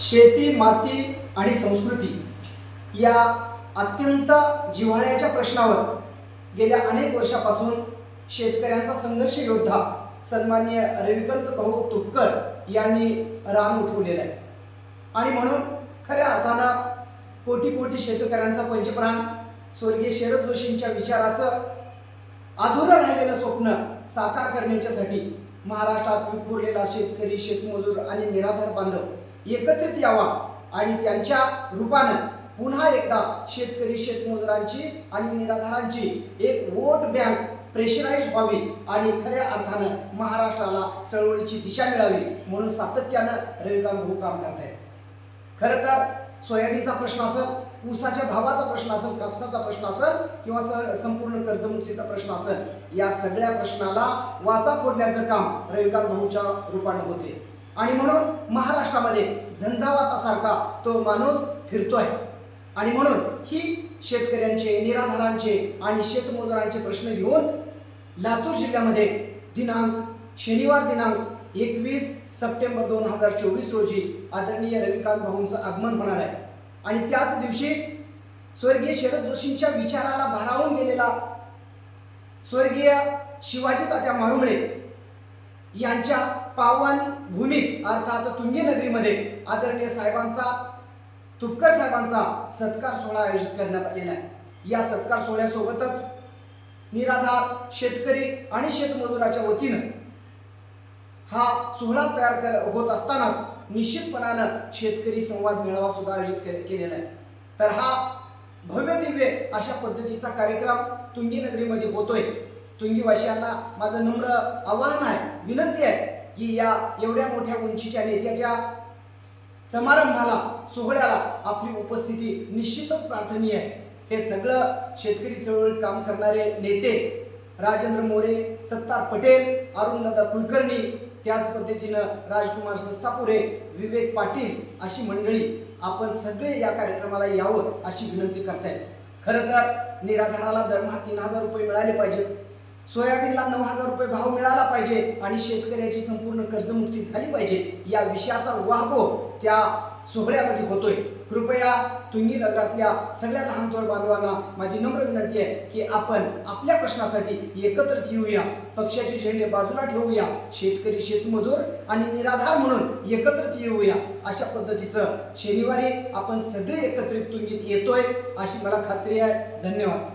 शेती माती आणि संस्कृती या अत्यंत जिव्हाळ्याच्या प्रश्नावर गेल्या अनेक वर्षापासून शेतकऱ्यांचा संघर्ष योद्धा सन्मान्य रविकांत भाऊ तुपकर यांनी रान उठवलेलं आहे. आणि म्हणून खऱ्या अर्थानं कोटी कोटी शेतकऱ्यांचा पंचप्राण स्वर्गीय शरद जोशींच्या विचाराचं अधुरं राहिलेलं स्वप्न साकार करण्याच्यासाठी महाराष्ट्रात विखुरलेला शेतकरी शेतमजूर आणि निराधार बांधव एकत्रित यावा आणि त्यांच्या रूपानं पुन्हा एकदा शेतकरी शेतमजुरांची आणि निराधारांची एक वोट बँक प्रेशराईज व्हावी आणि खऱ्या अर्थानं महाराष्ट्राला चळवळीची दिशा मिळावी म्हणून सातत्यानं रविकांत भाऊ काम करत आहेत खरं तर सोयाबीनचा प्रश्न असेल ऊसाच्या भावाचा प्रश्न असेल कापसाचा प्रश्न असेल किंवा स- संपूर्ण कर्जमुक्तीचा प्रश्न असेल या सगळ्या प्रश्नाला वाचा फोडण्याचं काम रविकांत भाऊच्या रूपानं होते आणि म्हणून महाराष्ट्रामध्ये झंझावातासारखा तो माणूस फिरतोय. आणि म्हणून ही शेतकऱ्यांचे निराधारांचे आणि शेतमजुरांचे प्रश्न घेऊन लातूर जिल्ह्यामध्ये दिनांक शनिवार दिनांक एकवीस सप्टेंबर दोन हजार चोवीस रोजी आदरणीय रविकांत भाऊंचं आगमन होणार आहे. आणि त्याच दिवशी स्वर्गीय शरद जोशींच्या विचाराला भारावून गेलेला स्वर्गीय शिवाजी तात्या मारुमळे यांच्या पावन भूमीत अर्थात तुंगीनगरीमध्ये आदरणीय साहेबांचा तुपकर साहेबांचा सत्कार सोहळा आयोजित करण्यात आलेला आहे. या सत्कार सोहळ्यासोबतच निराधार शेतकरी आणि शेतमजुराच्या वतीनं हा सोहळा तयार कर होत असतानाच निश्चितपणानं शेतकरी संवाद मेळावा सुद्धा आयोजित केलेला आहे. तर हा भव्य दिव्य अशा पद्धतीचा कार्यक्रम तुंगी नगरीमध्ये होतोय. तुंगीवासियांना माझं नम्र आवाहन आहे विनंती आहे की या एवढ्या मोठ्या उंचीच्या नेत्याच्या समारंभाला सोहळ्याला आपली उपस्थिती निश्चितच प्रार्थनीय आहे. हे सगळं शेतकरी चळवळीत काम करणारे नेते राजेंद्र मोरे सत्तार पटेल अरुणदादा कुलकर्णी त्याच पद्धतीनं राजकुमार सस्तापुरे विवेक पाटील अशी मंडळी आपण सगळे या कार्यक्रमाला यावं अशी विनंती करतायत. खरं तर निराधाराला दरमहा तीन हजार रुपये मिळाले पाहिजेत. सोयाबीनला नऊ हजार रुपये भाव मिळाला पाहिजे आणि शेतकऱ्याची संपूर्ण कर्जमुक्ती झाली पाहिजे या विषयाचा वाहबो त्या सोहळ्यामध्ये होतोय. कृपया तुंगी नगरातल्या सगळ्या लहान थोर बांधवांना माझी नम्र विनंती आहे की आपण आपल्या प्रश्नासाठी एकत्रित येऊया. पक्षाचे झेंडे बाजूला ठेवूया. शेतकरी शेतमजूर आणि निराधार म्हणून एकत्रित येऊया. अशा पद्धतीचं शनिवारी आपण सगळे एकत्रित तुंगीत येतोय अशी मला खात्री आहे. धन्यवाद.